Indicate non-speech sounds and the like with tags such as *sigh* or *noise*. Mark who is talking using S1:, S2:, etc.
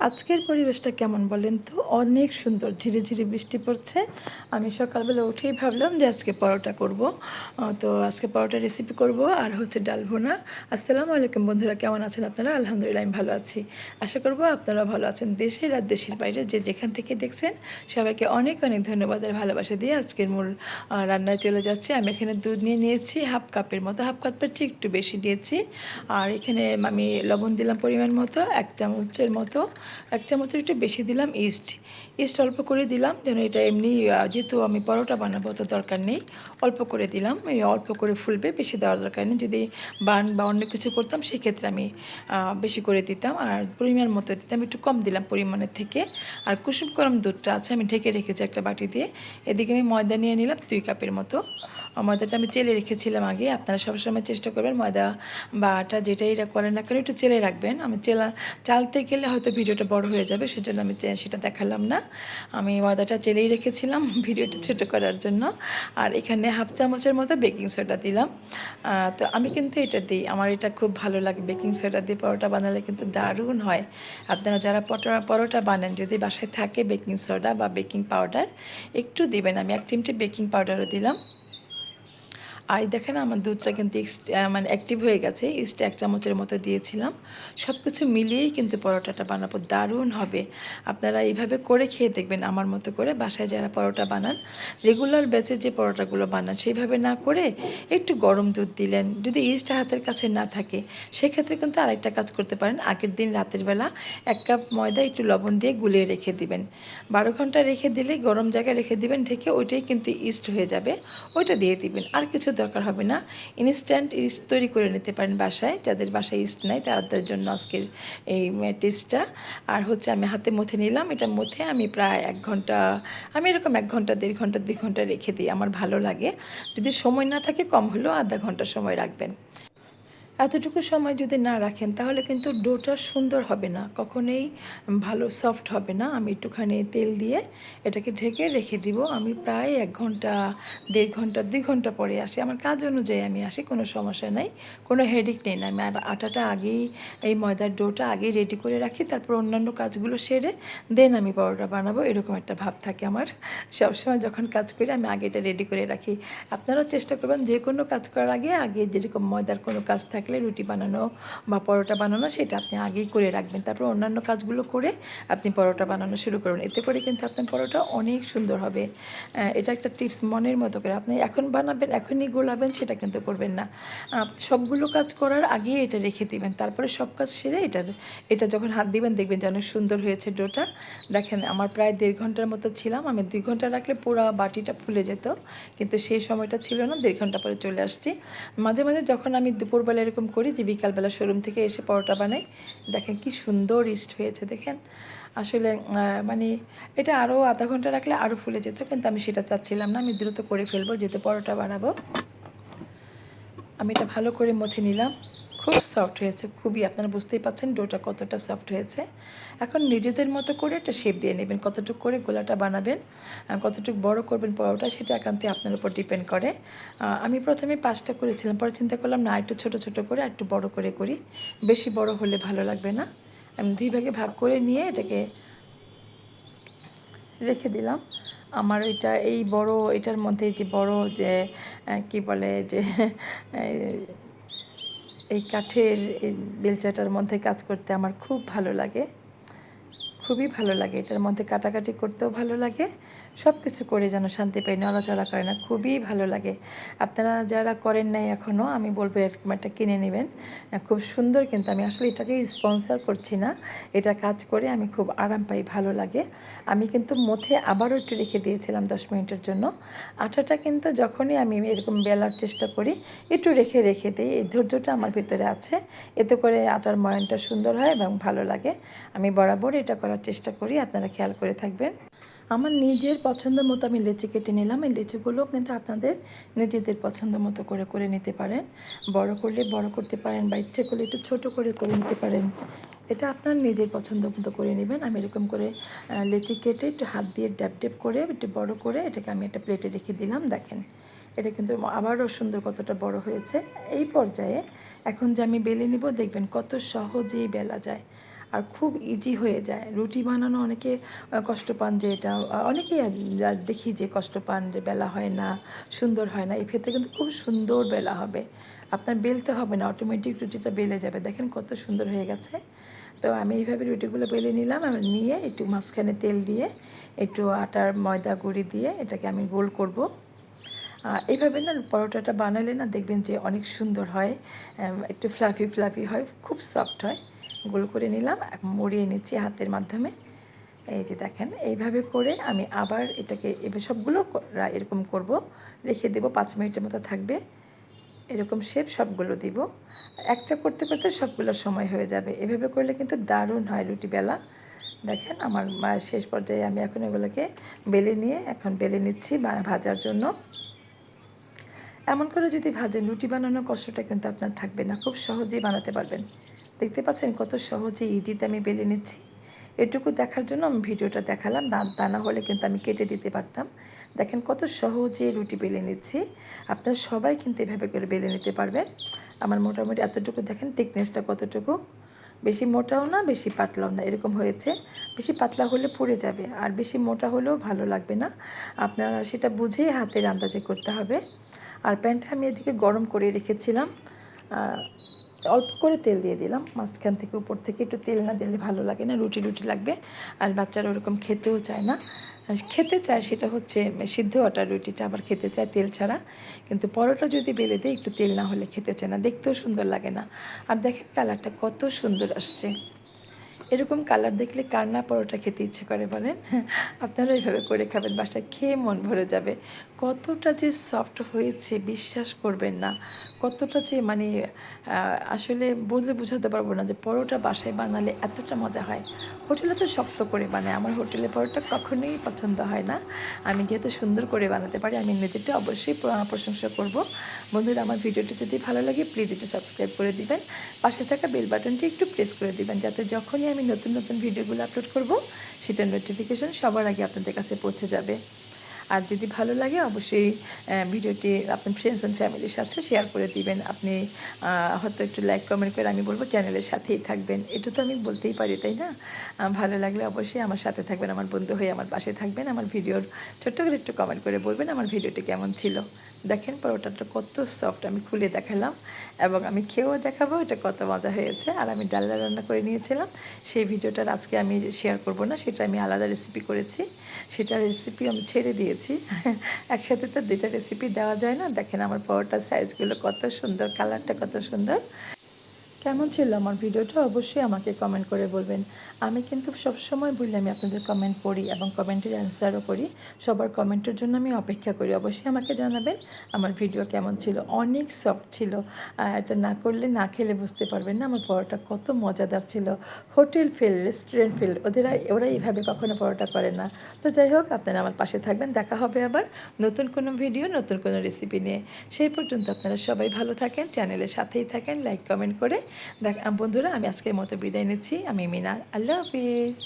S1: আজকের পরিবেশটা কেমন বলেন তো? অনেক সুন্দর, ঝিরে ঝিরে বৃষ্টি পড়ছে। আমি সকালবেলা উঠেই ভাবলাম যে আজকে পরোটা করব। তো আজকে পরোটা রেসিপি করব আর হচ্ছে ডাল ভুনা। আসসালামু আলাইকুম বন্ধুরা, কেমন আছেন আপনারা? আলহামদুলিল্লাহ, আমি ভালো আছি। আশা করব আপনারা ভালো আছেন দেশের আর দেশের বাইরে যে যেখান থেকে দেখছেন, সবাইকে অনেক অনেক ধন্যবাদ আর ভালোবাসা দিয়ে আজকের মূল রান্নায় চলে যাচ্ছে। আমি এখানে দুধ নিয়ে নিয়েছি, হাফ কাপের মতো, হাফ কাপের চেয়ে একটু বেশি দিয়েছি। আর এখানে আমি লবণ দিলাম পরিমাণ মতো, এক চামচের মতো। এক চামচের একটু বেশি দিলাম ইস্ট। ইস্ট অল্প করে দিলাম, যেন এটা এমনি যেহেতু আমি পরোটা বানাবো তো দরকার নেই। অল্প করে দিলাম, এই অল্প করে ফুলবে, বেশি দেওয়ার দরকার নেই। যদি বান বা অন্য কিছু করতাম, সেক্ষেত্রে আমি বেশি করে দিতাম। আর পরিমাণ মতো দিতাম, একটু কম দিলাম পরিমাণের থেকে। আর কুসুম গরম দুধটা আছে, আমি ঢেকে রেখেছি একটা বাটি দিয়ে। এদিকে আমি ময়দা নিয়ে নিলাম, দুই কাপের মতো। ময়দাটা আমি চেলে রেখেছিলাম আগে। আপনারা সবসময় চেষ্টা করবেন ময়দা বা আটা যেটাই করেন না কেন একটু চেলে রাখবেন। আমি চেলা চালতে গেলে হয়তো ভিডিওটা বড় হয়ে যাবে, সেজন্য আমি সেটা দেখালাম না। আমি ময়দাটা চেলেই রেখেছিলাম *laughs* ভিডিওটা ছোট করার জন্য। আর এখানে হাফ চামচের মতো বেকিং সোডা দিলাম। তো আমি কিন্তু এটা দিই। আমার এটা খুব ভালো লাগে বেকিং সোডা দিয়ে পরোটা বানালে কিন্তু দারুণ হয়। আপনারা যারা পটোরা, পরোটা বানান, যদি বাসায় থাকে বেকিং সোডা বা বেকিং পাউডার, একটু দিবেন। আমি এক চিমটি বেকিং পাউডারও দিলাম। আর দেখেন আমার দুধটা কিন্তু মানে অ্যাক্টিভ হয়ে গেছে। ইস্ট এক চামচের মতো দিয়েছিলাম। সব কিছু মিলিয়েই কিন্তু পরোটাটা বানাবো, দারুণ হবে। আপনারা এইভাবে করে খেয়ে দেখবেন আমার মতো করে বাসায় যারা পরোটা বানান। রেগুলার ব্যাচে যে পরোটাগুলো বানান, সেইভাবে না করে একটু গরম দুধ দিলেন। যদি ইস্ট হাতের কাছে না থাকে, সেক্ষেত্রে কিন্তু আরেকটা কাজ করতে পারেন। আগের দিন রাতের বেলা এক কাপ ময়দা, একটু লবণ দিয়ে গুলিয়ে রেখে দিবেন। বারো ঘণ্টা রেখে দিলে, গরম জায়গায় রেখে দিবেন, ঢেকে ওইটাই কিন্তু ইস্ট হয়ে যাবে। ওইটা দিয়ে দিবেন। আর কিছু দরকার হবে না। ইনস্ট্যান্ট ইস্ট তৈরি করে নিতে পারেন বাসায়। যাদের বাসায় ইস্ট নাই, তাদের জন্য আজকের এই টিপসটা। আর হচ্ছে আমি হাতে মথে নিলাম। এটা মথে আমি প্রায় এক ঘণ্টা, আমি এরকম এক ঘণ্টা, দেড় ঘণ্টা, দুই ঘণ্টা রেখে দিই। আমার ভালো লাগে। যদি সময় না থাকে, কম হলেও আধা ঘণ্টা সময় রাখবেন। এতটুকু সময় যদি না রাখেন, তাহলে কিন্তু ডোটা সুন্দর হবে না, কখনোই ভালো সফট হবে না। আমি একটুখানি তেল দিয়ে এটাকে ঢেকে রেখে দিব। আমি প্রায় এক ঘণ্টা, দেড় ঘণ্টা, দুই ঘণ্টা পরে আসি। আমার কাজ অনুযায়ী আমি আসি, কোনো সমস্যা নাই, কোনো হেডিক নেই না। আমি আটাটা আগেই, এই ময়দার ডোটা আগেই রেডি করে রাখি, তারপর অন্যান্য কাজগুলো সেরে দেন আমি পরোটা বানাবো। এরকম একটা ভাব থাকে আমার। সবসময় যখন কাজ করি, আমি আগে এটা রেডি করে রাখি। আপনারাও চেষ্টা করবেন যে কোনো কাজ করার আগে আগে যেরকম ময়দার কোনো কাজ থাকলে রুটি বানানো বা পরোটা বানানো সেটা আপনি আগেই করে রাখবেন। তারপর অন্যান্য কাজগুলো করে আপনি পরোটা বানানো শুরু করুন। এতে করে কিন্তু আপনার পরোটা অনেক সুন্দর হবে। এটা একটা টিপস মনের মতো করে। আপনি এখন বানাবেন, এখনই গোলাবেন, সেটা কিন্তু করবেন না। সবগুলো কাজ করার আগেই এটা রেখে দিবেন। তারপরে সব কাজ সেরে এটা এটা যখন হাত দিবেন, দেখবেন যে অনেক সুন্দর হয়েছে ডোটা। দেখেন, আমার প্রায় দেড় ঘণ্টার মতো ছিলাম। আমি দুই ঘণ্টা রাখলে পুরো বাটিটা ফুলে যেত। কিন্তু সেই সময়টা ছিল না, দেড় ঘণ্টা পরে চলে আসছি। মাঝে মাঝে যখন আমি দুপুরবেলা এরকম করি যে বিকালবেলা শোরুম থেকে এসে পরোটা বানাই। দেখেন কি সুন্দর ইস্ট হয়েছে, দেখেন। আসলে মানে এটা আরও আধা ঘণ্টা রাখলে আরও ফুলে যেত, কিন্তু আমি সেটা চাচ্ছিলাম না। আমি দ্রুত করে ফেলব, যেহেতু পরোটা বানাবো। আমি এটা ভালো করে মথে নিলাম। খুব সফট হয়েছে, খুবই। আপনারা বুঝতেই পাচ্ছেন ডোটা কতটা সফট হয়েছে। এখন নিজেদের মতো করে একটা শেপ দিয়ে নেবেন, কতটুকু করে গোলাটা বানাবেন কতটুকু বড় করবেন পরোটা, সেটা একান্তই আপনার উপর ডিপেন্ড করে। আমি প্রথমে পাঁচটা করেছিলাম, পরে চিন্তা করলাম, না, একটু ছোট ছোট করে একটু বড় করে করি। বেশি বড় হলে ভালো লাগবে না। আমি দুই ভাগে ভাগ করে নিয়ে এটাকে রেখে দিলাম। আমার এটা এই বড়, এটার মধ্যে যে বড় যে কি বলে যে এই- কাঠের বেলচাটার মধ্যে কাজ করতে আমার খুব ভালো লাগে। খুবই ভালো লাগে। এটার মধ্যে কাটাকাটি করতেও ভালো লাগে। সব কিছু করে যেন শান্তি পাই, নড়াচড়া করে না, খুবই ভালো লাগে। আপনারা যারা করেন নাই এখনও আমি বলব এরকম একটা কিনে নেবেন। খুব সুন্দর কিন্তু আমি আসলে এটাকে স্পন্সর করছি না। এটা কাজ করে আমি খুব আরাম পাই, ভালো লাগে। আমি কিন্তু মধ্যে আবারও একটু রেখে দিয়েছিলাম দশ মিনিটের জন্য। আটাটা কিন্তু যখনই আমি এরকম বেলার চেষ্টা করি, একটু রেখে রেখে দিই। এই ধৈর্যটা আমার ভিতরে আছে। এতে করে আটার ময়নটা সুন্দর হয় এবং ভালো লাগে। আমি বরাবর এটা করার চেষ্টা করি, আপনারা খেয়াল করে থাকবেন। আমার নিজের পছন্দ মতো আমি লেচি কেটে নিলাম। এই লেচিগুলো কিন্তু আপনাদের নিজেদের পছন্দ মতো করে করে নিতে পারেন। বড় করলে বড় করতে পারেন বা ইচ্ছে করলে একটু ছোট করে করে নিতে পারেন। এটা আপনার নিজের পছন্দ মতো করে নেবেন। আমি এরকম করে লেচি কেটে একটু হাত দিয়ে ড্যাপ ড্যাপ করে একটু বড় করে এটাকে আমি একটা প্লেটে রেখে দিলাম। দেখেন, এটা কিন্তু আবারও সুন্দর কতটা বড় হয়েছে। এই পর্যায়ে এখন যে আমি বেলে নিব, দেখবেন কত সহজেই বেলা যায়। আর খুব ইজি হয়ে যায়। রুটি বানানো অনেকে কষ্ট পান যে এটা অনেকেই দেখি যে কষ্ট পান যে বেলা হয় না, সুন্দর হয় না, এই ক্ষেত্রে কিন্তু খুব সুন্দর বেলা হবে। আপনার বেলতে হবে না অটোমেটিক রুটিটা বেলে যাবে। দেখেন কত সুন্দর হয়ে গেছে। তো আমি এইভাবে রুটিগুলো বেলে নিলাম নিয়ে একটু মাঝখানে তেল দিয়ে, একটু আটার ময়দা গুঁড়ি দিয়ে এটাকে আমি গোল করব। এইভাবে না পরোটাটা বানালে না দেখবেন যে অনেক সুন্দর হয়, একটু ফ্লাফি ফ্লাফি হয়, খুব সফট হয়। গোল করে নিলাম মুড়িয়ে নিচ্ছি হাতের মাধ্যমে। এই যে দেখেন, এইভাবে করে আমি আবার এটাকে এবার সবগুলো এরকম করব। রেখে দেবো, পাঁচ মিনিটের মতো থাকবে। এরকম শেপ সবগুলো দিব। একটা করতে করতে সবগুলো সময় হয়ে যাবে। এভাবে করলে কিন্তু দারুণ হয় রুটি বেলা। দেখেন, আমার শেষ পর্যায়ে আমি এখন এগুলোকে বেলে নিয়ে এখন বেলে নিচ্ছি ভাজার জন্য। এমন করে যদি ভাজেন, রুটি বানানোর কষ্টটা কিন্তু আপনার থাকবে না। খুব সহজেই বানাতে পারবেন। দেখতে পাচ্ছেন কত সহজে ইজিতে আমি বেলে নিচ্ছি। এটুকু দেখার জন্য আমি ভিডিওটা দেখালাম দান দানা হলে কিন্তু আমি কেটে দিতে পারতাম। দেখেন কত সহজে রুটি বেলে নিচ্ছি। আপনারা সবাই কিন্তু এভাবে করে বেলে নিতে পারবেন। আমার মোটামুটি এতটুকু দেখেন টিকনেসটা কতটুকু। বেশি মোটাও না, বেশি পাতলাও না, এরকম হয়েছে। বেশি পাতলা হলে পুড়ে যাবে, আর বেশি মোটা হলেও ভালো লাগবে না। আপনারা সেটা বুঝেই হাতের আন্দাজে করতে হবে। আর প্যান্টটা আমি এদিকে গরম করে রেখেছিলাম। অল্প করে তেল দিয়ে দিলাম। মাঝখান থেকে উপর থেকে একটু তেল না দিলে ভালো লাগে না, রুটি রুটি লাগবে। আর বাচ্চারা ওরকম খেতেও চায় না। খেতে চায় সেটা হচ্ছে সিদ্ধ আটার রুটিটা আবার খেতে চায় তেল ছাড়া। কিন্তু পরোটা যদি বেলে দেয় একটু তেল না হলে খেতে চায় না, দেখতেও সুন্দর লাগে না। আর দেখেন কালারটা কত সুন্দর আসছে। এরকম কালার দেখলে কার না পরোটা খেতে ইচ্ছে করে বলেন? আপনারা এইভাবে করে খাবেন, বাসায় খেয়ে মন ভরে যাবে। কতটা যে সফট হয়েছে, বিশ্বাস করবেন না। কতটা যে মানে আসলে বলতে বোঝাতে পারব না যে পরোটা বাসায় বানালে এতটা মজা হয়। হোটেলে তো শক্ত করে বানায়। আমার হোটেলে পরোটা কখনোই পছন্দ হয় না। আমি যেহেতু সুন্দর করে বানাতে পারি, আমি নিজেরটা অবশ্যই প্রশংসা করব। বন্ধুরা, আমার ভিডিওটি যদি ভালো লাগে প্লিজ একটু সাবস্ক্রাইব করে দিবেন। পাশে থাকা বেল বাটনটি একটু প্রেস করে দিবেন, যাতে যখনই আমি নতুন নতুন ভিডিওগুলো আপলোড করব সেটার নোটিফিকেশন সবার আগে আপনাদের কাছে পৌঁছে যাবে। আর যদি ভালো লাগে, অবশ্যই ভিডিওটি আপনার ফ্রেন্ডস অ্যান্ড ফ্যামিলির সাথে শেয়ার করে দিবেন। আপনি হয়তো একটু লাইক কমেন্ট করে আমি বলব চ্যানেলের সাথেই থাকবেন। এটা তো আমি বলতেই পারি, তাই না? ভালো লাগলে অবশ্যই আমার সাথে থাকবেন, আমার বন্ধু হয়ে আমার পাশে থাকবেন, আমার ভিডিওর ছোট্ট করে একটু কমেন্ট করে বলবেন আমার ভিডিওটি কেমন ছিল। দেখেন পরোটাটা কত সফট আমি খুলে দেখালাম। এবং আমি খেয়েও দেখাবো এটা কত মজা হয়েছে। আর আমি ডালনা রান্না করে নিয়েছিলাম। সেই ভিডিওটা আজকে আমি শেয়ার করব না সেটা আমি আলাদা রেসিপি করেছি। সেটার রেসিপি আমি ছেড়ে দিয়েছি। *laughs* একসাথে তো দুইটা রেসিপি দেওয়া যায় না। দেখেন আমার পরোটার সাইজগুলো কত সুন্দর কালারটা কত সুন্দর। কেমন ছিল আমার ভিডিওটা অবশ্যই আমাকে কমেন্ট করে বলবেন। আমি কিন্তু সবসময় বলি, আমি আপনাদের কমেন্ট পড়ি এবং কমেন্টের অ্যান্সারও করি। সবার কমেন্টের জন্য আমি অপেক্ষা করি। অবশ্যই আমাকে জানাবেন আমার ভিডিও কেমন ছিল। অনেক সফট ছিল। এটা না করলে, না খেলে বুঝতে পারবেন না। আমার পরোটা কত মজাদার ছিল। হোটেল ফিল রেস্টুরেন্ট ফিল ওদের, ওরা এইভাবে কখনো পরোটা করে না। তো যাই হোক, আপনারা আমার পাশে থাকবেন। দেখা হবে আবার নতুন কোনো ভিডিও নতুন কোনো রেসিপি নিয়ে। সেই পর্যন্ত আপনারা সবাই ভালো থাকেন চ্যানেলের সাথেই থাকেন। লাইক কমেন্ট করে দেখ বন্ধুরা আমি আজকের মতো বিদায় নিচ্ছি। আমি মিনা আল্লাহ হাফিজ